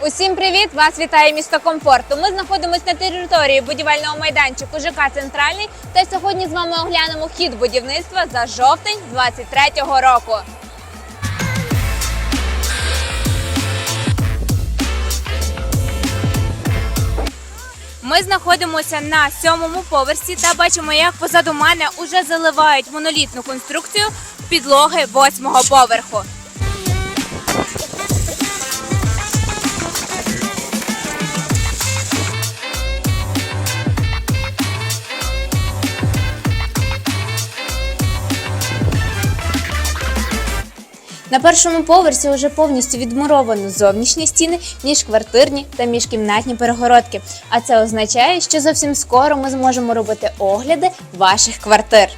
Усім привіт! Вас вітає місто комфорту. Ми знаходимося на території будівельного майданчику ЖК Центральний. Та сьогодні з вами оглянемо хід будівництва за жовтень 23-го року. Ми знаходимося на сьомому поверсі та бачимо, як позаду мене уже заливають монолітну конструкцію підлоги восьмого поверху. На першому поверсі вже повністю відмуровано зовнішні стіни, міжквартирні та міжкімнатні перегородки. А це означає, що зовсім скоро ми зможемо робити огляди ваших квартир.